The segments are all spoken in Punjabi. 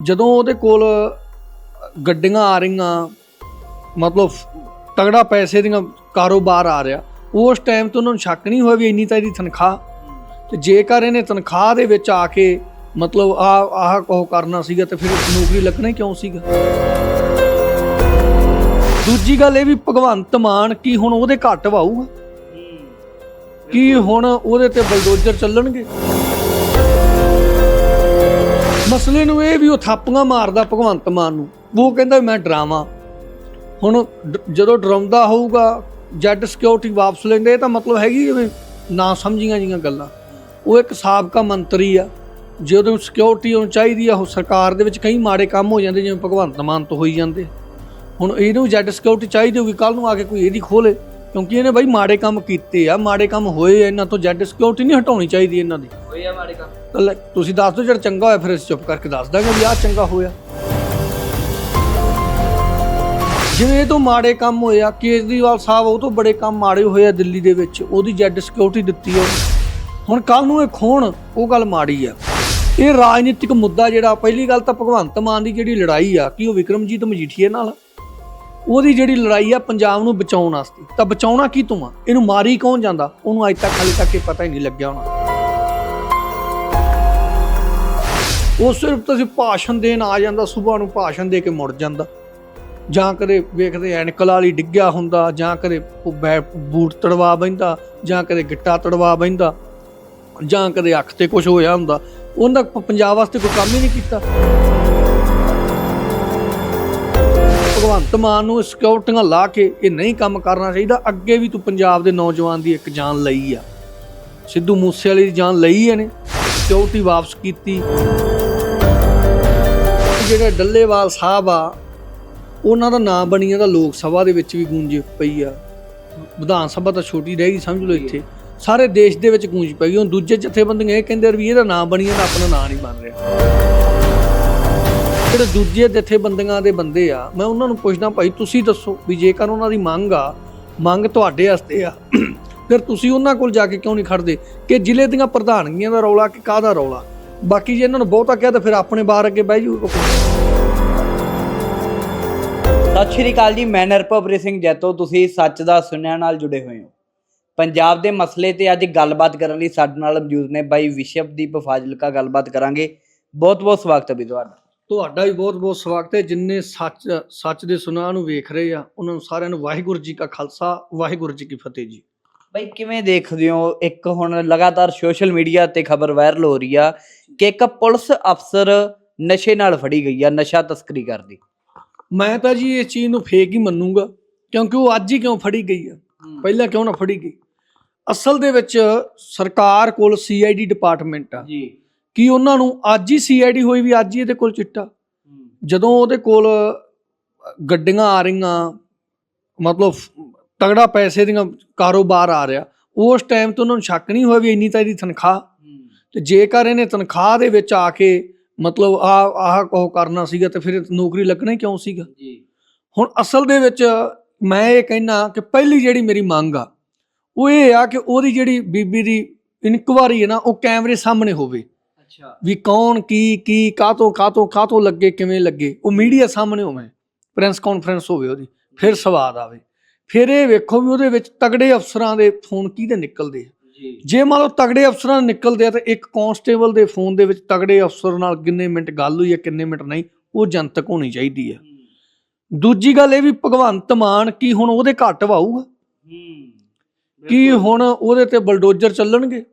ਜਦੋਂ ਉਹਦੇ ਕੋਲ ਗੱਡੀਆਂ ਆ ਰਹੀਆਂ ਮਤਲਬ ਤਗੜਾ ਪੈਸੇ ਦੀਆਂ ਕਾਰੋਬਾਰ ਆ ਰਿਹਾ ਉਸ ਟਾਈਮ ਤੇ ਉਹਨਾਂ ਨੂੰ ਸ਼ੱਕ ਨਹੀਂ ਹੋਇਆ ਵੀ ਇੰਨੀ ਤਾਂ ਇਹਦੀ ਤਨਖਾਹ? ਤੇ ਜੇਕਰ ਇਹਨੇ ਤਨਖਾਹ ਦੇ ਵਿੱਚ ਆ ਕੇ ਮਤਲਬ ਆ ਆਹ ਕੋ ਕਰਨਾ ਸੀਗਾ ਤੇ ਫਿਰ ਨੌਕਰੀ ਲੱਗਣਾ ਕਿਉਂ ਸੀਗਾ? ਦੂਜੀ ਗੱਲ ਇਹ ਵੀ ਭਗਵੰਤ ਮਾਨ ਕੀ ਹੁਣ ਉਹਦੇ ਘੱਟ ਵਾਊਗਾ? ਕੀ ਹੁਣ ਉਹਦੇ ਤੇ ਬਲਡੋਜ਼ਰ ਚੱਲਣਗੇ? ਮਸਲੇ ਨੂੰ ਇਹ ਵੀ ਉਹ ਥਾਪੀਆਂ ਮਾਰਦਾ ਭਗਵੰਤ ਮਾਨ ਨੂੰ। ਉਹ ਕਹਿੰਦਾ ਮੈਂ ਡਰਾਵਾਂ। ਹੁਣ ਡ- ਜਦੋਂ ਡਰਾਉਂਦਾ ਹੋਊਗਾ, ਜੱਟ ਸਿਕਿਉਰਿਟੀ ਵਾਪਸ ਲੈਂਦੇ, ਇਹ ਤਾਂ ਮਤਲਬ ਹੈਗੀ ਜਿਵੇਂ ਨਾ ਸਮਝੀਆਂ ਜੀਆਂ ਗੱਲਾਂ। ਉਹ ਇੱਕ ਸਾਬਕਾ ਮੰਤਰੀ ਆ। ਜਦੋਂ ਸਿਕਿਉਰਿਟੀ ਉਹਨੂੰ ਚਾਹੀਦੀ ਆ, ਉਹ ਸਰਕਾਰ ਦੇ ਵਿੱਚ ਕਈ ਮਾੜੇ ਕੰਮ ਹੋ ਜਾਂਦੇ, ਜਿਵੇਂ ਭਗਵੰਤ ਮਾਨ ਤੋਂ ਹੋਈ ਜਾਂਦੇ। ਹੁਣ ਇਹਨੂੰ ਜੱਟ ਸਿਕਿਉਰਿਟੀ ਚਾਹੀਦੀ ਹੋਊਗੀ ਕੱਲ ਨੂੰ ਆ ਕੇ ਕੋਈ ਇਹਦੀ ਖੋਲੇ ਕਿਉਂਕਿ ਇਹਨੇ ਬਾਈ ਮਾੜੇ ਕੰਮ ਕੀਤੇ ਆ ਮਾੜੇ ਕੰਮ ਹੋਏ ਆ ਇਹਨਾਂ ਤੋਂ ਜੱਟ ਸਿਕਿਉਰਿਟੀ ਨਹੀਂ ਹਟਾਉਣੀ ਚਾਹੀਦੀ ਇਹਨਾਂ ਦੀ ਹੋਏ ਆ ਮਾੜੇ ਕੰਮ ਤਾਂ ਲੈ, ਤੁਸੀਂ ਦੱਸ ਦਿਓ ਜਿਹੜਾ ਚੰਗਾ ਹੋਇਆ ਫਿਰ ਅਸੀਂ ਚੁੱਪ ਕਰਕੇ ਦੱਸ ਦਾਂਗੇ ਵੀ ਆਹ ਚੰਗਾ ਹੋਇਆ ਜਿਵੇਂ ਇਹ ਤੋਂ ਮਾੜੇ ਕੰਮ ਹੋਏ ਆ ਕੇਜਰੀਵਾਲ ਸਾਹਿਬ ਉਹ ਤੋਂ ਬੜੇ ਕੰਮ ਮਾੜੇ ਹੋਏ ਆ ਦਿੱਲੀ ਦੇ ਵਿੱਚ ਉਹਦੀ ਜੈਡ ਸਿਕਿਉਰਿਟੀ ਦਿੱਤੀ ਆ। ਹੁਣ ਕੱਲ ਨੂੰ ਇਹ ਖੋਣ ਉਹ ਗੱਲ ਮਾੜੀ ਆ ਇਹ ਰਾਜਨੀਤਿਕ ਮੁੱਦਾ ਜਿਹੜਾ ਪਹਿਲੀ ਗੱਲ ਤਾਂ ਭਗਵੰਤ ਮਾਨ ਦੀ ਜਿਹੜੀ ਲੜਾਈ ਆ ਕਿ ਉਹ ਵਿਕਰਮਜੀਤ ਮਜੀਠੀਏ ਨਾਲ ਆ। ਉਹਦੀ ਜਿਹੜੀ ਲੜਾਈ ਆ ਪੰਜਾਬ ਨੂੰ ਬਚਾਉਣ ਵਾਸਤੇ। ਤਾਂ ਬਚਾਉਣਾ ਕੀ ਤੂੰ ਆ? ਇਹਨੂੰ ਮਾਰੀ ਕੌਣ ਜਾਂਦਾ? ਉਹਨੂੰ ਅੱਜ ਤੱਕ, ਹਾਲੇ ਤੱਕ ਇਹ ਪਤਾ ਹੀ ਨਹੀਂ ਲੱਗਿਆ ਹੋਣਾ। ਉਹ ਸਿਰਫ ਤੁਸੀਂ ਭਾਸ਼ਣ ਦੇਣ ਆ ਜਾਂਦਾ ਸਵੇਰ ਨੂੰ ਭਾਸ਼ਣ ਦੇ ਕੇ ਮੁੜ ਜਾਂਦਾ। ਜਾਂ ਕਦੇ ਵੇਖਦੇ ਐਨਕਲ ਵਾਲੀ ਡਿੱਗਿਆ ਹੁੰਦਾ, ਜਾਂ ਕਦੇ ਬੈ- ਬੂਟ ਤੜਵਾ ਬੈਂਦਾ ਜਾਂ ਕਦੇ ਗਿੱਟਾ ਤੜਵਾ ਬੈਂਦਾ ਜਾਂ ਕਦੇ ਅੱਖ ਤੇ ਕੁਝ ਹੋਇਆ ਹੁੰਦਾ। ਉਹਨਾਂ ਪੰਜਾਬ ਵਾਸਤੇ ਕੋਈ ਕੰਮ ਹੀ ਨਹੀਂ ਕੀਤਾ। ਭਗਵੰਤ ਮਾਨ ਨੂੰ ਸਿਕਿਉਰਟੀਆਂ ਲਾ ਕੇ ਇਹ ਨਹੀਂ ਕੰਮ ਕਰਨਾ ਚਾਹੀਦਾ ਅੱਗੇ ਵੀ ਤੂੰ ਪੰਜਾਬ ਦੇ ਨੌਜਵਾਨ ਦੀ ਇੱਕ ਜਾਨ ਲਈ ਆ। ਸਿੱਧੂ ਮੂਸੇ ਵਾਲੀ ਦੀ ਜਾਨ ਲਈ ਇਹਨੇ ਸਿਕਿਉਰਟੀ ਵਾਪਸ ਕੀਤੀ। ਜਿਹੜੇ ਡੱਲੇਵਾਲ ਸਾਹਿਬ ਆ ਉਹਨਾਂ ਦਾ ਨਾਮ ਬਣੀ ਜਾਂਦਾ ਲੋਕ ਸਭਾ ਦੇ ਵਿੱਚ ਵੀ ਗੂੰਜ ਪਈ ਆ। ਵਿਧਾਨ ਸਭਾ ਤਾਂ ਛੋਟੀ ਰਹਿ ਗਈ ਸਮਝ ਲਓ ਇੱਥੇ। ਸਾਰੇ ਦੇਸ਼ ਦੇ ਵਿੱਚ ਗੂੰਜ ਪਈ ਹੁਣ ਦੂਜੇ ਜਥੇਬੰਦੀਆਂ ਇਹ ਕਹਿੰਦੇ ਵੀ ਇਹਦਾ ਨਾਮ ਬਣੀ ਜਾਂਦਾ ਆਪਣਾ ਨਾਮ ਨਹੀਂ ਬਣ ਰਿਹਾ। ਜਿਹੜੇ ਦੂਜੇ ਜਥੇਬੰਦੀਆਂ ਦੇ ਬੰਦੇ ਆ, ਮੈਂ ਉਹਨਾਂ ਨੂੰ ਪੁੱਛਦਾ, ਭਾਈ, ਤੁਸੀਂ ਦੱਸੋ ਵੀ ਜੇਕਰ ਉਹਨਾਂ ਦੀ ਮੰਗ ਆ, ਮੰਗ ਤੁਹਾਡੇ ਵਾਸਤੇ ਆ, ਫਿਰ ਤੁਸੀਂ ਉਹਨਾਂ ਕੋਲ ਜਾ ਕੇ ਕਿਉਂ ਨਹੀਂ ਖੜਦੇ ਕਿ ਜ਼ਿਲ੍ਹੇ ਦੀਆਂ ਪ੍ਰਧਾਨਗੀਆਂ ਦਾ ਰੌਲਾ ਕਿ ਕਾਹਦਾ ਰੌਲਾ? ਬਾਕੀ ਜੇ ਇਹਨਾਂ ਨੂੰ ਬਹੁਤਾ ਕਿਹਾ ਤਾਂ ਫਿਰ ਆਪਣੇ ਬਾਹਰ ਅੱਗੇ ਬਹਿ ਜੂ ਸਤਿ ਸ਼੍ਰੀ ਅਕਾਲ ਜੀ, ਮੈਂ ਨਰਪਵਰੀ ਸਿੰਘ ਜੈਤੋ, ਤੁਸੀਂ ਸੱਚ ਦਾ ਸੁਣਿਆ ਨਾਲ ਜੁੜੇ ਹੋਏ ਹੋ। ਪੰਜਾਬ ਦੇ ਮਸਲੇ ਤੇ ਅੱਜ ਗੱਲਬਾਤ ਕਰਨ ਲਈ ਸਾਡੇ ਨਾਲ ਮੌਜੂਦ ਨੇ ਬਾਈ ਵਿਸ਼ਵਦੀਪ ਫਾਜ਼ਿਲਕਾ, ਗੱਲਬਾਤ ਕਰਾਂਗੇ। ਬਹੁਤ ਬਹੁਤ ਸਵਾਗਤ ਹੈ ਵੀ ਤੁਹਾਡਾ। ਤੁਹਾਡਾ ਵੀ ਬਹੁਤ ਬਹੁਤ ਸਵਾਗਤ ਹੈ। ਜਿੰਨੇ ਸੱਚ ਸੱਚ ਦੇ ਸੁਨਾਹ ਨੂੰ ਵੇਖ ਰਹੇ ਆ ਉਹਨਾਂ ਨੂੰ ਸਾਰਿਆਂ ਨੂੰ ਵਾਹਿਗੁਰੂ ਜੀ ਕਾ ਖਾਲਸਾ ਵਾਹਿਗੁਰੂ ਜੀ ਕੀ ਫਤਿਹ ਜੀ। ਬਾਈ ਕਿਵੇਂ ਦੇਖਦੇ ਹੋ? ਇੱਕ ਹੁਣ ਲਗਾਤਾਰ ਸੋਸ਼ਲ ਮੀਡੀਆ ਤੇ ਖਬਰ ਵਾਇਰਲ ਹੋ ਰਹੀ ਆ ਕਿ ਇੱਕ ਪੁਲਿਸ ਅਫਸਰ ਨਸ਼ੇ ਨਾਲ ਫੜੀ ਗਈ ਆ ਨਸ਼ਾ ਤਸਕਰੀ ਕਰਦੀ। ਮੈਂ ਤਾਂ ਜੀ ਇਸ ਚੀਜ਼ ਨੂੰ ਫੇਕ ਹੀ ਮੰਨੂਗਾ ਕਿਉਂਕਿ ਉਹ ਅੱਜ ਹੀ ਕਿਉਂ ਫੜੀ ਗਈ ਆ? ਪਹਿਲਾਂ ਕਿਉਂ ਨਾ ਫੜੀ ਗਈ? ਅਸਲ ਦੇ ਵਿੱਚ ਸਰਕਾਰ ਕੋਲ ਸੀਆਈਡੀ ਡਿਪਾਰਟਮੈਂਟ ਆ। ਜੀ। ਕੀ ਉਹਨਾਂ ਨੂੰ ਅੱਜ ਹੀ ਸੀਆਈਡੀ ਹੋਈ ਵੀ ਅੱਜ ਹੀ ਇਹਦੇ ਕੋਲ ਚਿੱਟਾ। ਜਦੋਂ ਉਹਦੇ ਕੋਲ ਗੱਡੀਆਂ ਆ ਰਹੀਆਂ ਮਤਲਬ ਤਗੜਾ ਪੈਸੇ ਦੀਆਂ ਕਾਰੋਬਾਰ ਆ ਰਿਹਾ ਉਸ ਟਾਈਮ ਤੇ ਉਹਨਾਂ ਨੂੰ ਸ਼ੱਕ ਨਹੀਂ ਹੋਇਆ ਵੀ ਇੰਨੀ ਤਾਂ ਇਹਦੀ ਤਨਖਾਹ। ਤੇ ਜੇਕਰ ਇਹਨੇ ਤਨਖਾਹ ਦੇ ਵਿੱਚ ਆ ਕੇ ਮਤਲਬ ਆ ਆਹ ਕੋ ਕਰਨਾ ਸੀਗਾ ਤੇ ਫਿਰ ਨੌਕਰੀ ਲੱਗਣਾ ਕਿਉਂ ਸੀਗਾ? ਜੀ। ਹੁਣ ਅਸਲ ਦੇ ਵਿੱਚ ਮੈਂ ਇਹ ਕਹਿਣਾ ਕਿ ਪਹਿਲੀ ਜਿਹੜੀ ਮੇਰੀ ਮੰਗ ਆ ਉਹ ਇਹ ਆ ਕਿ ਉਹਦੀ ਜਿਹੜੀ ਬੀਬੀ ਦੀ ਇਨਕੁਆਰੀ ਹੈ ਨਾ ਉਹ ਕੈਮਰੇ ਸਾਹਮਣੇ ਹੋਵੇ। ਅੱਛਾ। ਵੀ ਕੌਣ ਕੀ ਕੀ ਕਾਤੋਂ ਕਾਤੋਂ ਕਾਤੋਂ ਲੱਗੇ ਕਿਵੇਂ ਲੱਗੇ? ਉਹ ਮੀਡੀਆ ਸਾਹਮਣੇ ਹੋਵੇ ਪ੍ਰੈਸ ਕਾਨਫਰੰਸ ਹੋਵੇ ਉਹਦੀ ਫਿਰ ਸਵਾਦ ਆਵੇ। ਫਿਰ ਇਹ ਵੇਖੋ ਵੀ ਉਹਦੇ ਵਿੱਚ ਤਗੜੇ ਅਫਸਰਾਂ ਦੇ ਫੋਨ ਕਿਹਦੇ ਨਿਕਲਦੇ ਆ? ਜੀ। ਜੇ ਮੰਨ ਲਓ ਤਗੜੇ ਅਫਸਰਾਂ ਨਿਕਲਦੇ ਆ ਤਾਂ ਇੱਕ ਕਾਂਸਟੇਬਲ ਦੇ ਫੋਨ ਦੇ ਵਿੱਚ ਤਗੜੇ ਅਫਸਰ ਨਾਲ ਕਿੰਨੇ ਮਿੰਟ ਗੱਲ ਹੋਈ ਹੈ ਕਿੰਨੇ ਮਿੰਟ ਨਹੀਂ ਉਹ ਜਨਤਕ ਹੋਣੀ ਚਾਹੀਦੀ ਹੈ। ਦੂਜੀ ਗੱਲ ਇਹ ਵੀ ਭਗਵੰਤ ਮਾਨ ਕੀ ਹੁਣ ਉਹਦੇ ਘੱਟ ਵਾਊਗਾ? ਕੀ ਹੁਣ ਉਹਦੇ ਤੇ ਬਲਡੋਜ਼ਰ ਚੱਲਣਗੇ?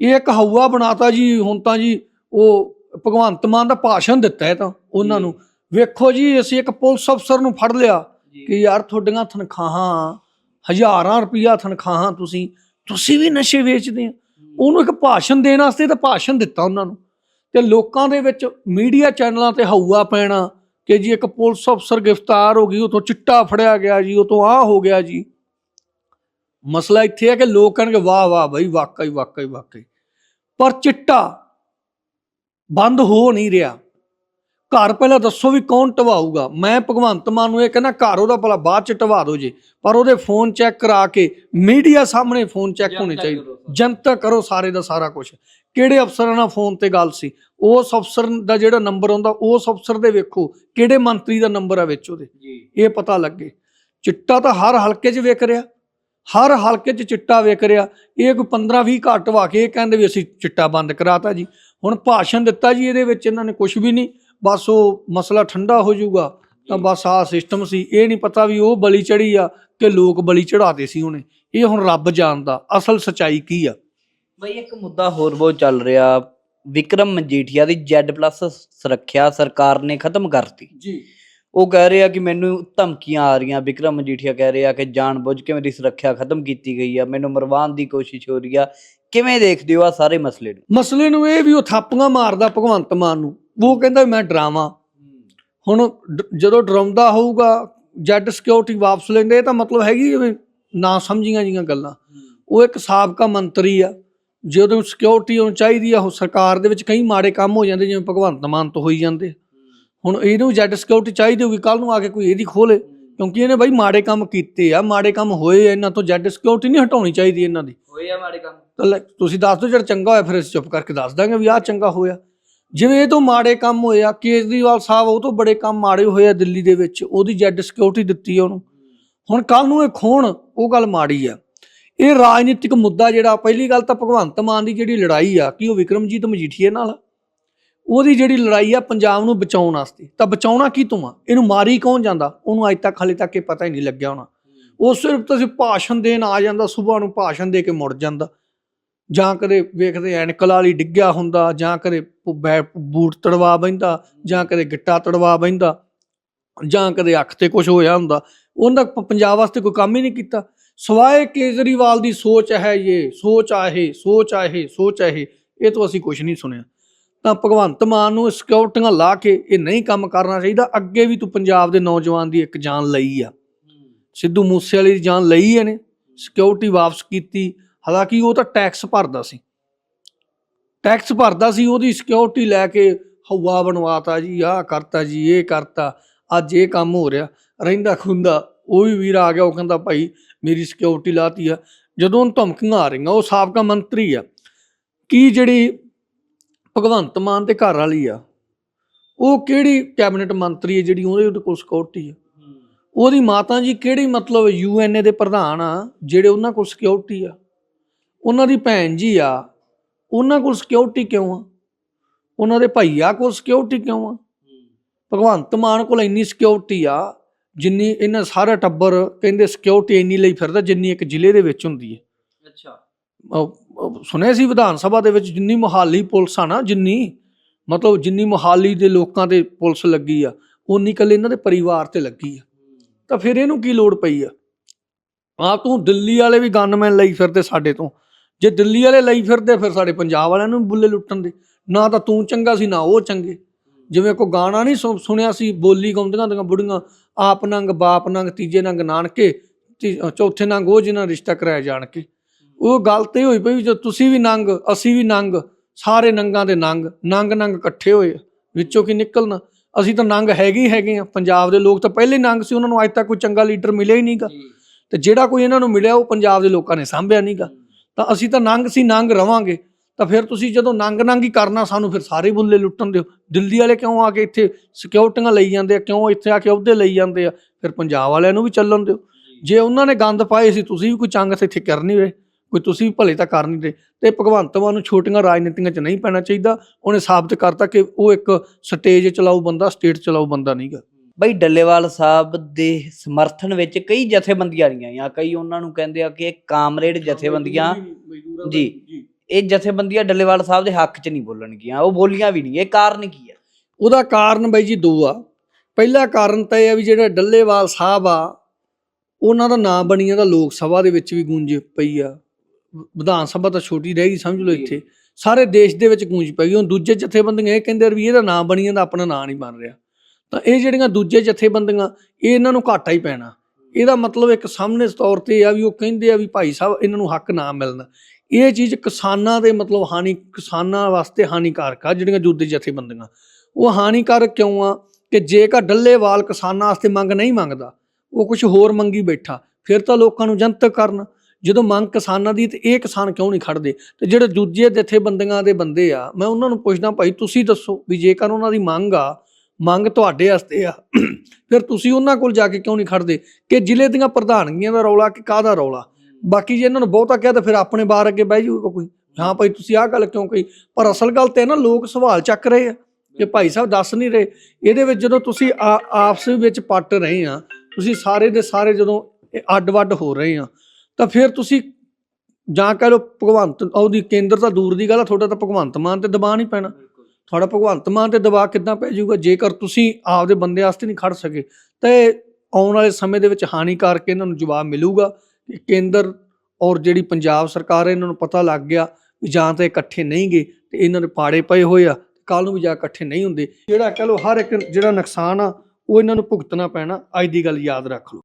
ਇਹ ਇੱਕ ਹਊਆ ਬਣਾਤਾ ਜੀ ਹੁਣ ਤਾਂ ਜੀ ਉਹ ਭਗਵੰਤ ਮਾਨ ਦਾ ਭਾਸ਼ਣ ਦਿੱਤਾ ਹੈ ਤਾਂ ਉਹਨਾਂ ਨੂੰ। ਵੇਖੋ ਜੀ ਅਸੀਂ ਇੱਕ ਪੁਲਿਸ ਅਫਸਰ ਨੂੰ ਫੜ ਲਿਆ ਕਿ ਯਾਰ ਤੁਹਾਡੀਆਂ ਤਨਖਾਹਾਂ ਹਜ਼ਾਰਾਂ ਰੁਪਈਆ ਤਨਖਾਹਾਂ ਤੁਸੀਂ ਤੁਸੀਂ ਵੀ ਨਸ਼ੇ ਵੇਚਦੇ ਆ ਉਹਨੂੰ ਇੱਕ ਭਾਸ਼ਣ ਦੇਣ ਵਾਸਤੇ ਤਾਂ ਭਾਸ਼ਣ ਦਿੱਤਾ ਉਹਨਾਂ ਨੂੰ। ਤੇ ਲੋਕਾਂ ਦੇ ਵਿੱਚ ਮੀਡੀਆ ਚੈਨਲਾਂ ਤੇ ਹਊਆ ਪੈਣਾ ਕਿ ਜੀ ਇੱਕ ਪੁਲਿਸ ਅਫਸਰ ਗ੍ਰਿਫਤਾਰ ਹੋ ਗਈ ਉਹ ਤੋਂ ਚਿੱਟਾ ਫੜਿਆ ਗਿਆ ਜੀ ਉਹ ਤੋਂ ਆਹ ਹੋ ਗਿਆ ਜੀ। ਮਸਲਾ ਇੱਥੇ ਹੈ ਕਿ ਲੋਕ ਕਹਿਣਗੇ ਵਾਹ ਵਾਹ ਬਈ ਵਾਕਈ ਵਾਕਈ ਵਾਕਈ। ਪਰ ਚਿੱਟਾ ਬੰਦ ਹੋ ਨਹੀਂ ਰਿਹਾ। ਘਰ ਪਹਿਲਾਂ ਦੱਸੋ ਵੀ ਕੌਣ ਢਵਾਊਗਾ ਮੈਂ ਭਗਵੰਤ ਮਾਨ ਨੂੰ ਇਹ ਕਹਿੰਦਾ ਘਰ ਉਹਦਾ ਭਲਾ ਬਾਅਦ ਚ ਢਵਾ ਦਿਓ ਜੀ। ਪਰ ਉਹਦੇ ਫੋਨ ਚੈੱਕ ਕਰਾ ਕੇ ਮੀਡੀਆ ਸਾਹਮਣੇ ਫੋਨ ਚੈੱਕ ਹੋਣੇ ਚਾਹੀਦੇ। ਜਨਤਕ ਕਰੋ ਸਾਰੇ ਦਾ ਸਾਰਾ ਕੁਝ ਕਿਹੜੇ ਅਫਸਰਾਂ ਨਾਲ ਫੋਨ ਤੇ ਗੱਲ ਸੀ? ਉਸ ਅਫਸਰ ਦਾ ਜਿਹੜਾ ਨੰਬਰ ਆਉਂਦਾ ਉਸ ਅਫਸਰ ਦੇ ਵੇਖੋ। ਕਿਹੜੇ ਮੰਤਰੀ ਦਾ ਨੰਬਰ ਆ ਵਿੱਚ ਉਹਦੇ? ਇਹ ਪਤਾ ਲੱਗੇ। ਚਿੱਟਾ ਤਾਂ ਹਰ ਹਲਕੇ 'ਚ ਵੇਖ ਰਿਹਾ। ਹਰ ਹਲਕੇ 'ਚ ਚਿੱਟਾ ਵੇਖ ਰਿਹਾ। ਇਹ ਕੋਈ 15 20 ਘੱਟ ਵਾ ਕੇ ਇਹ ਕਹਿੰਦੇ ਵੀ ਅਸੀਂ ਚਿੱਟਾ ਬੰਦ ਕਰਾਤਾ ਜੀ। ਹੁਣ ਭਾਸ਼ਣ ਦਿੱਤਾ ਜੀ ਇਹਦੇ ਵਿੱਚ ਇਹਨਾਂ ਨੇ ਕੁਝ ਵੀ ਨਹੀਂ। ਬਸ ਉਹ ਮਸਲਾ ਠੰਡਾ ਹੋ ਜਾਊਗਾ। ਤਾਂ ਬਸ ਆਹ ਸਿਸਟਮ ਸੀ। ਇਹ ਨਹੀਂ ਪਤਾ ਵੀ ਉਹ ਬਲੀ ਚੜੀ ਆ ਕਿ ਲੋਕ ਬਲੀ ਚੜਾਦੇ ਸੀ ਉਹਨੇ। ਇਹ ਹੁਣ ਰੱਬ ਜਾਣਦਾ ਅਸਲ ਸਚਾਈ ਕੀ ਆ। ਬਈ ਇੱਕ ਮੁੱਦਾ ਹੋਰ ਬਹੁਤ ਚੱਲ ਰਿਹਾ। ਵਿਕਰਮ ਮਜੀਠੀਆ ਦੀ Z+ ਸੁਰੱਖਿਆ ਸਰਕਾਰ ਨੇ ਖਤਮ ਕਰਤੀ। ਜੀ। ਉਹ ਕਹਿ ਰਹੇ ਆ ਕਿ ਮੈਨੂੰ ਧਮਕੀਆਂ ਆ ਰਹੀਆਂ, ਵਿਕਰਮ ਮਜੀਠੀਆ ਕਹਿ ਰਿਹਾ ਕਿ ਜਾਣਬੁੱਝ ਕੇ ਮੇਰੀ ਸੁਰੱਖਿਆ ਖਤਮ ਕੀਤੀ ਗਈ ਆ, ਮੈਨੂੰ ਮਰਵਾਉਣ ਦੀ ਕੋਸ਼ਿਸ਼ ਹੋ ਰਹੀ ਆ। ਕਿਵੇਂ ਦੇਖਦੇ ਹੋ ਆ ਸਾਰੇ ਮਸਲੇ ਨੂੰ? ਮਸਲੇ ਨੂੰ ਇਹ ਵੀ ਉਹ ਥਾਪੀਆਂ ਮਾਰਦਾ ਭਗਵੰਤ ਮਾਨ ਨੂੰ। ਉਹ ਕਹਿੰਦਾ ਮੈਂ ਡਰਾਵਾਂ। ਹੁਣ ਡ- ਜਦੋਂ ਡਰਾਉਂਦਾ ਹੋਊਗਾ, ਜੈਡ ਸਿਕਿਉਰਿਟੀ ਵਾਪਸ ਲੈਂਦੇ, ਇਹ ਤਾਂ ਮਤਲਬ ਹੈਗੀ ਜਿਵੇਂ ਨਾ ਸਮਝੀਆਂ ਜੀਆਂ ਗੱਲਾਂ। ਉਹ ਇੱਕ ਸਾਬਕਾ ਮੰਤਰੀ ਆ। ਜਦੋਂ ਸਿਕਿਉਰਿਟੀ ਉਹਨੂੰ ਚਾਹੀਦੀ ਆ, ਉਹ ਸਰਕਾਰ ਦੇ ਵਿੱਚ ਕਈ ਮਾੜੇ ਕੰਮ ਹੋ ਜਾਂਦੇ, ਜਿਵੇਂ ਭਗਵੰਤ ਮਾਨ ਤੋਂ ਹੋਈ ਜਾਂਦੇ ਹੁਣ ਇਹਨੂੰ ਜੈਡ ਸਿਕਿਉਰਿਟੀ ਚਾਹੀਦੀ ਹੋਊਗੀ ਕੱਲ ਨੂੰ ਆ ਕੇ ਕੋਈ ਇਹਦੀ ਖੋਲੇ ਕਿਉਂਕਿ ਇਹਨੇ ਬਾਈ ਮਾੜੇ ਕੰਮ ਕੀਤੇ ਆ ਮਾੜੇ ਕੰਮ ਹੋਏ ਆ, ਇਹਨਾਂ ਤੋਂ ਜੈਡ ਸਿਕਿਉਰਿਟੀ ਨਹੀਂ ਹਟਾਉਣੀ ਚਾਹੀਦੀ ਇਹਨਾਂ ਦੀ। ਹੋਏ ਆ ਮਾੜੇ ਕੰਮ? ਤਾਂ ਤੁਸੀਂ ਦੱਸ ਦਿਓ ਜਿਹੜਾ ਚੰਗਾ ਹੋਇਆ ਫਿਰ ਅਸੀਂ ਚੁੱਪ ਕਰਕੇ ਦੱਸ ਦਾਂਗੇ ਵੀ ਆਹ ਚੰਗਾ ਹੋਇਆ। ਜਿਵੇਂ ਇਹ ਤੋਂ ਮਾੜੇ ਕੰਮ ਹੋਏ ਆ ਕੇਜਰੀਵਾਲ ਸਾਹਿਬ ਉਹ ਤੋਂ ਬੜੇ ਕੰਮ ਮਾੜੇ ਹੋਏ ਆ ਦਿੱਲੀ ਦੇ ਵਿੱਚ ਉਹਦੀ ਜੈਡ ਸਿਕਿਉਰਿਟੀ ਦਿੱਤੀ ਉਹਨੂੰ। ਹੁਣ ਕੱਲ ਨੂੰ ਇਹ ਖੋਣ ਉਹ ਗੱਲ ਮਾੜੀ ਆ। ਇਹ ਰਾਜਨੀਤਿਕ ਮੁੱਦਾ ਜਿਹੜਾ ਪਹਿਲੀ ਗੱਲ ਤਾਂ ਭਗਵੰਤ ਮਾਨ ਦੀ ਜਿਹੜੀ ਲੜਾਈ ਆ ਕਿ ਉਹ ਵਿਕਰਮਜੀਤ ਮਜੀਠੀਏ ਨਾਲ ਆ। ਉਹਦੀ ਜਿਹੜੀ ਲੜਾਈ ਆ ਪੰਜਾਬ ਨੂੰ ਬਚਾਉਣ ਵਾਸਤੇ। ਤਾਂ ਬਚਾਉਣਾ ਕੀ ਤੂੰ ਆ? ਇਹਨੂੰ ਮਾਰੀ ਕੌਣ ਜਾਂਦਾ? ਉਹਨੂੰ ਅੱਜ ਤੱਕ, ਹਾਲੇ ਤੱਕ ਇਹ ਪਤਾ ਹੀ ਨਹੀਂ ਲੱਗਿਆ ਹੋਣਾ। ਉਹ ਸਿਰਫ ਤੁਸੀਂ ਭਾਸ਼ਣ ਦੇਣ ਆ ਜਾਂਦਾ ਸਵੇਰ ਨੂੰ ਭਾਸ਼ਣ ਦੇ ਕੇ ਮੁੜ ਜਾਂਦਾ। ਜਾਂ ਕਦੇ ਵੇਖਦੇ ਐਨਕਲ ਵਾਲੀ ਡਿੱਗਿਆ ਹੁੰਦਾ, ਜਾਂ ਕਦੇ ਬੂਟ ਤੜਵਾ ਬੈਂਦਾ ਜਾਂ ਕਦੇ ਗਿੱਟਾ ਤੜਵਾ ਬੈਂਦਾ ਜਾਂ ਕਦੇ ਅੱਖ ਤੇ ਕੁਝ ਹੋਇਆ ਹੁੰਦਾ। ਉਹਨਾਂ ਪ- ਪੰਜਾਬ ਵਾਸਤੇ ਕੋਈ ਕੰਮ ਹੀ ਨਹੀਂ ਕੀਤਾ। ਸਵਾਏ ਕੇਜਰੀਵਾਲ ਦੀ ਸੋਚ ਹੈ ਇਹ, ਸੋਚ ਆਹੇ ਸੋਚ ਆਹੇ ਸੋਚ ਆਹੇ ਇਹ। ਤੋਂ ਅਸੀਂ ਕੁਝ ਨਹੀਂ ਸੁਣਿਆ। ਭਗਵੰਤ ਮਾਨ ਨੂੰ ਸਿਕਿਉਰਟੀਆਂ ਲਾ ਕੇ ਇਹ ਨਹੀਂ ਕੰਮ ਕਰਨਾ ਚਾਹੀਦਾ। ਅੱਗੇ ਵੀ ਤੂੰ ਪੰਜਾਬ ਦੇ ਨੌਜਵਾਨ ਦੀ ਇੱਕ ਜਾਨ ਲਈ ਆ। ਸਿੱਧੂ ਮੂਸੇ ਵਾਲੀ ਦੀ ਜਾਨ ਲਈ ਇਹਨੇ। ਸਿਕਿਉਰਿਟੀ ਵਾਪਸ ਕੀਤੀ। ਹਾਲਾਂਕਿ ਉਹ ਤਾਂ ਟੈਕਸ ਭਰਦਾ ਸੀ। ਟੈਕਸ ਭਰਦਾ ਸੀ, ਉਹਦੀ ਸਿਕਿਉਰਿਟੀ ਲੈ ਕੇ ਹਵਾ ਬਣਵਾਤਾ ਜੀ, ਆਹ ਕਰਤਾ ਜੀ, ਇਹ ਕਰਤਾ। ਅੱਜ ਇਹ ਕੰਮ ਹੋ ਰਿਹਾ। ਰਹਿੰਦਾ ਖੁੰਦਾ, ਉਹ ਵੀ ਵੀਰ ਆ ਗਿਆ, ਉਹ ਕਹਿੰਦਾ ਭਾਈ ਮੇਰੀ ਸਿਕਿਉਰਿਟੀ ਲਾਤੀ ਆ। ਜਦੋਂ ਉਹਨੂੰ ਧਮਕੀਆਂ ਆ ਰਹੀਆਂ, ਉਹ ਸਾਬਕਾ ਮੰਤਰੀ ਆ। ਕੀ ਜਿਹੜੀ ਭਗਵੰਤ ਮਾਨ ਦੇ ਘਰ ਵਾਲੀ ਆ। ਉਹ ਕਿਹੜੀ ਕੈਬਨਿਟ ਮੰਤਰੀ ਹੈ ਜਿਹੜੀ ਉਹਦੇ ਕੋਲ ਸਿਕਿਉਰਿਟੀ ਆ? ਉਹਦੀ ਮਾਤਾ ਜੀ ਕਿਹੜੀ ਮਤਲਬ ਯੂਐਨਏ ਦੇ ਪ੍ਰਧਾਨ ਆ ਜਿਹੜੇ ਉਹਨਾਂ ਕੋਲ ਸਿਕਿਉਰਿਟੀ ਆ? ਉਹਨਾਂ ਦੀ ਭੈਣ ਜੀ ਆ ਉਹਨਾਂ ਕੋਲ ਸਿਕਿਉਰਿਟੀ ਕਿਉਂ ਆ? ਉਹਨਾਂ ਦੇ ਭਈਆ ਕੋਲ ਸਿਕਿਉਰਿਟੀ ਕਿਉਂ ਆ? ਭਗਵੰਤ ਮਾਨ ਕੋਲ ਇੰਨੀ ਸਿਕਿਉਰਿਟੀ ਆ ਜਿੰਨੀ ਇਹਨਾਂ ਸਾਰਾ ਟੱਬਰ ਕਹਿੰਦੇ ਸਿਕਿਉਰਿਟੀ ਇੰਨੀ ਲਈ ਫਿਰਦਾ ਜਿੰਨੀ ਇੱਕ ਜ਼ਿਲ੍ਹੇ ਦੇ ਵਿੱਚ ਹੁੰਦੀ ਹੈ। ਅੱਛਾ। ਸੁਣਿਆ ਸੀ ਵਿਧਾਨ ਸਭਾ ਦੇ ਵਿੱਚ ਜਿੰਨੀ ਮੁਹਾਲੀ ਪੁਲਿਸ ਆ ਨਾ, ਜਿੰਨੀ, ਮਤਲਬ ਜਿੰਨੀ ਮੁਹਾਲੀ ਦੇ ਲੋਕਾਂ ਤੇ ਪੁਲਿਸ ਲੱਗੀ ਆ ਉਨੀ ਕੱਲ ਇਹਨਾਂ ਦੇ ਪਰਿਵਾਰ ਤੇ ਲੱਗੀ ਆ। ਤਾਂ ਫਿਰ ਇਹਨੂੰ ਕੀ ਲੋੜ ਪਈ ਆ? ਆ ਤੂੰ ਦਿੱਲੀ ਵਾਲੇ ਵੀ ਗਨਮੈਨ ਲਈ ਫਿਰਦੇ ਸਾਡੇ ਤੋਂ। ਜੇ ਦਿੱਲੀ ਵਾਲੇ ਲਈ ਫਿਰਦੇ, ਫਿਰ ਸਾਡੇ ਪੰਜਾਬ ਵਾਲਿਆਂ ਨੂੰ ਵੀ ਬੁੱਲੇ ਲੁੱਟਣ ਦੇ। ਨਾ ਤਾਂ ਤੂੰ ਚੰਗਾ ਸੀ, ਨਾ ਉਹ ਚੰਗੇ। ਜਿਵੇਂ ਕੋ ਗਾਣਾ ਨਹੀਂ ਸੁ- ਸੁਣਿਆ ਸੀ, ਬੋਲੀ ਗਾਉਂਦੀਆਂ ਦੀਆਂ ਬੁੜੀਆਂ, ਆਪ ਨੰਗ, ਬਾਪ ਨੰਗ, ਤੀਜੇ ਨੰਗ ਨਾਨਕੇ ਚੌਥੇ ਨੰਗ ਉਹ ਜਿਨ੍ਹਾਂ ਰਿਸ਼ਤਾ ਕਰਾਇਆ ਜਾਣ ਕੇ। ਉਹ ਗੱਲ ਤੇ ਹੋਈ ਪਈ ਵੀ ਜੇ ਤੁਸੀਂ ਵੀ ਨੰਗ ਅਸੀਂ ਵੀ ਨੰਗ ਸਾਰੇ ਨੰਗਾਂ ਦੇ ਨੰਗ ਨੰਗ ਨੰਗ ਇਕੱਠੇ ਹੋਏ। ਵਿੱਚੋਂ ਕੀ ਨਿਕਲਣਾ? ਅਸੀਂ ਤਾਂ ਨੰਗ ਹੈਗੇ ਹੀ ਹੈਗੇ ਆ ਪੰਜਾਬ ਦੇ ਲੋਕ ਤਾਂ ਪਹਿਲੇ ਨੰਗ ਸੀ ਉਹਨਾਂ ਨੂੰ ਅੱਜ ਤੱਕ ਕੋਈ ਚੰਗਾ ਲੀਡਰ ਮਿਲਿਆ ਹੀ ਨਹੀਂਗਾ। ਤੇ ਜਿਹੜਾ ਕੋਈ ਇਹਨਾਂ ਨੂੰ ਮਿਲਿਆ ਉਹ ਪੰਜਾਬ ਦੇ ਲੋਕਾਂ ਨੇ ਸਾਂਭਿਆ ਨਹੀਂਗਾ। ਤਾਂ ਅਸੀਂ ਤਾਂ ਨੰਗ ਸੀ ਨੰਗ ਰਵਾਂਗੇ। ਤਾਂ ਫਿਰ ਤੁਸੀਂ ਜਦੋਂ ਨੰਗ ਨੰਗ ਹੀ ਕਰਨਾ ਸਾਨੂੰ ਫਿਰ ਸਾਰੇ ਬੁੱਲੇ ਲੁੱਟਣ ਦਿਓ। ਦਿੱਲੀ ਵਾਲੇ ਕਿਉਂ ਆ ਕੇ ਇੱਥੇ ਸਿਕਿਉਰਟੀਆਂ ਲਈ ਜਾਂਦੇ ਆ ਕਿਉਂ ਇੱਥੇ ਆ ਕੇ ਅਹੁਦੇ ਲਈ ਜਾਂਦੇ ਆ? ਫਿਰ ਪੰਜਾਬ ਵਾਲਿਆਂ ਨੂੰ ਵੀ ਚੱਲਣ ਦਿਓ। ਜੇ। ਉਹਨਾਂ ਨੇ ਗੰਦ ਪਾਏ ਸੀ ਤੁਸੀਂ ਵੀ ਕੋਈ ਚੰਗ ਇੱਥੇ ਕਰਨੀ ਵੇ ਕੋਈ ਤੁਸੀਂ ਵੀ ਭਲੇ ਤਾਂ ਕਰ ਨਹੀਂ ਰਹੇ। ਤੇ ਭਗਵੰਤ ਮਾਨ ਨੂੰ ਛੋਟੀਆਂ ਰਾਜਨੀਤੀਆਂ 'ਚ ਨਹੀਂ ਪੈਣਾ ਚਾਹੀਦਾ। ਉਹਨੇ ਸਾਬਤ ਕਰਤਾ ਕਿ ਉਹ ਇੱਕ ਸਟੇਜ ਚਲਾਊ ਬੰਦਾ ਸਟੇਟ ਚਲਾਊ ਬੰਦਾ ਨਹੀਂਗਾ ਬਈ ਡੱਲੇਵਾਲ ਸਾਹਿਬ ਦੇ ਸਮਰਥਨ ਵਿੱਚ ਕਈ ਜਥੇਬੰਦੀਆਂ ਰਹੀਆਂ ਆ ਕਈ ਉਹਨਾਂ ਨੂੰ ਕਹਿੰਦੇ ਆ ਕਿ ਕਾਮਰੇਡ ਜਥੇਬੰਦੀਆਂ ਜੀ। ਇਹ ਜਥੇਬੰਦੀਆਂ ਡੱਲੇਵਾਲ ਸਾਹਿਬ ਦੇ ਹੱਕ 'ਚ ਨਹੀਂ ਬੋਲਣਗੀਆਂ ਉਹ ਬੋਲੀਆਂ ਵੀ ਨਹੀਂ। ਇਹ ਕਾਰਨ ਕੀ ਆ? ਉਹਦਾ ਕਾਰਨ ਬਾਈ ਜੀ ਦੋ ਆ। ਪਹਿਲਾ ਕਾਰਨ ਤਾਂ ਇਹ ਆ ਵੀ ਜਿਹੜਾ ਡੱਲੇਵਾਲ ਸਾਹਿਬ ਆ ਉਹਨਾਂ ਦਾ ਨਾਮ ਬਣੀ ਜਾਂਦਾ ਲੋਕ ਸਭਾ ਦੇ ਵਿੱਚ ਵੀ ਗੂੰਜ ਪਈ ਆ। ਵਿਧਾਨ ਸਭਾ ਤਾਂ ਛੋਟੀ ਰਹਿ ਗਈ ਸਮਝ ਲਓ। ਇੱਥੇ। ਸਾਰੇ ਦੇਸ਼ ਦੇ ਵਿੱਚ ਗੂੰਜ ਪਈ ਹੁਣ ਦੂਜੇ ਜਥੇਬੰਦੀਆਂ ਇਹ ਕਹਿੰਦੇ ਵੀ ਇਹਦਾ ਨਾਮ ਬਣੀ ਜਾਂਦਾ ਆਪਣਾ ਨਾਂ ਨਹੀਂ ਬਣ ਰਿਹਾ। ਤਾਂ ਇਹ ਜਿਹੜੀਆਂ ਦੂਜੇ ਜਥੇਬੰਦੀਆਂ ਇਹ ਇਹਨਾਂ ਨੂੰ ਘਾਟਾ ਹੀ ਪੈਣਾ। ਇਹਦਾ ਮਤਲਬ ਇੱਕ ਸਾਹਮਣੇ ਤੌਰ ਤੇ ਇਹ ਆ ਵੀ ਉਹ ਕਹਿੰਦੇ ਆ ਵੀ ਭਾਈ ਸਾਹਿਬ ਇਹਨਾਂ ਨੂੰ ਹੱਕ ਨਾ ਮਿਲਣਾ। ਇਹ ਚੀਜ਼ ਕਿਸਾਨਾਂ ਦੇ ਮਤਲਬ ਹਾਨੀ ਕਿਸਾਨਾਂ ਵਾਸਤੇ ਹਾਨੀਕਾਰਕ ਆ ਜਿਹੜੀਆਂ ਦੂਜੇ ਜਥੇਬੰਦੀਆਂ। ਉਹ ਹਾਨੀਕਾਰਕ ਕਿਉਂ ਆ ਕਿ ਜੇਕਰ ਡੱਲੇਵਾਲ ਕਿਸਾਨਾਂ ਵਾਸਤੇ ਮੰਗ ਨਹੀਂ ਮੰਗਦਾ ਉਹ ਕੁਝ ਹੋਰ ਮੰਗੀ ਬੈਠਾ ਫਿਰ ਤਾਂ ਲੋਕਾਂ ਨੂੰ ਜਨਤਕ ਕਰਨ। ਜਦੋਂ ਮੰਗ ਕਿਸਾਨਾਂ ਦੀ ਤੇ ਇਹ ਕਿਸਾਨ ਕਿਉਂ ਨਹੀਂ ਖੜਦੇ ਤੇ ਜਿਹੜੇ ਦੂਜੇ ਜਥੇਬੰਦੀਆਂ ਦੇ ਬੰਦੇ ਆ, ਮੈਂ ਉਹਨਾਂ ਨੂੰ ਪੁੱਛਦਾ, ਭਾਈ ਤੁਸੀਂ ਦੱਸੋ ਵੀ ਜੇਕਰ ਉਹਨਾਂ ਦੀ ਮੰਗ ਆ, ਮੰਗ ਤੁਹਾਡੇ ਵਾਸਤੇ ਆ, ਫਿਰ ਤੁਸੀਂ ਉਹਨਾਂ ਕੋਲ ਜਾ ਕੇ ਕਿਉਂ ਨਹੀਂ ਖੜਦੇ ਕਿ ਜ਼ਿਲ੍ਹੇ ਦੀਆਂ ਪ੍ਰਧਾਨਗੀਆਂ ਦਾ ਰੌਲਾ ਕਿ ਕਾਹਦਾ ਰੌਲਾ? ਬਾਕੀ ਜੇ ਇਹਨਾਂ ਨੂੰ ਬਹੁਤਾ ਕਿਹਾ ਤਾਂ ਫਿਰ ਆਪਣੇ ਬਾਹਰ ਅੱਗੇ ਬਹਿ ਜਾਊਗਾ ਕੋਈ। ਹਾਂ ਭਾਈ, ਤੁਸੀਂ ਆਹ ਗੱਲ ਕਿਉਂ ਕਹੀ? ਪਰ ਅਸਲ ਗੱਲ ਤੇ ਨਾ ਲੋਕ ਸਵਾਲ ਚੱਕ ਰਹੇ ਆ। ਕਿ ਭਾਈ ਸਾਹਿਬ ਦੱਸ ਨਹੀਂ ਰਹੇ, ਇਹਦੇ ਵਿੱਚ ਜਦੋਂ ਤੁਸੀਂ ਆ- ਆਪਸ ਵਿੱਚ ਪੱਟ ਰਹੇ ਆ, ਤੁਸੀਂ ਸਾਰੇ ਦੇ ਸਾਰੇ ਜਦੋਂ ਇਹ ਅੱਡ-ਵੱਡ ਹੋ ਰਹੇ ਆ ਤਾਂ ਫਿਰ ਤੁਸੀਂ ਜਾਂ ਕਹ ਲਓ ਭਗਵੰਤ, ਉਹਦੀ ਕੇਂਦਰ ਤਾਂ ਦੂਰ ਦੀ ਗੱਲ ਆ, ਤੁਹਾਡਾ ਤਾਂ ਭਗਵੰਤ ਮਾਨ ਤੇ ਦਬਾਅ ਨਹੀਂ ਪੈਣਾ। ਤੁਹਾਡਾ ਭਗਵੰਤ ਮਾਨ ਤੇ ਦਬਾਅ ਕਿੱਦਾਂ ਪੈ ਜਾਊਗਾ? ਜੇਕਰ ਤੁਸੀਂ ਆਪਦੇ ਬੰਦੇ ਵਾਸਤੇ ਨਹੀਂ ਖੜ ਸਕੇ, ਤੇ ਆਉਣ ਵਾਲੇ ਸਮੇਂ ਦੇ ਵਿੱਚ ਹਾਨੀਕਾਰਕ ਇਹਨਾਂ ਨੂੰ ਜਵਾਬ ਮਿਲੂਗਾ ਕਿ ਕੇਂਦਰ ਔਰ ਜਿਹੜੀ ਪੰਜਾਬ ਸਰਕਾਰ ਹੈ, ਇਹਨਾਂ ਨੂੰ ਪਤਾ ਲੱਗ ਗਿਆ ਵੀ ਜਾਂ ਤਾਂ ਇਹ ਇਕੱਠੇ ਨਹੀਂ ਗਏ ਤੇ ਇਹਨਾਂ ਦੇ ਪਾੜੇ ਪਏ ਹੋਏ ਆ ਕੱਲ ਨੂੰ ਵੀ ਜਾ ਇਕੱਠੇ ਨਹੀਂ ਹੁੰਦੇ। ਜਿਹੜਾ ਕਹ ਲਓ ਹਰ ਇੱਕ ਜਿਹੜਾ ਨੁਕਸਾਨ ਆ, ਉਹ ਇਹਨਾਂ ਨੂੰ ਭੁਗਤਣਾ ਪੈਣਾ। ਅੱਜ ਦੀ ਗੱਲ ਯਾਦ ਰੱਖ ਲਓ।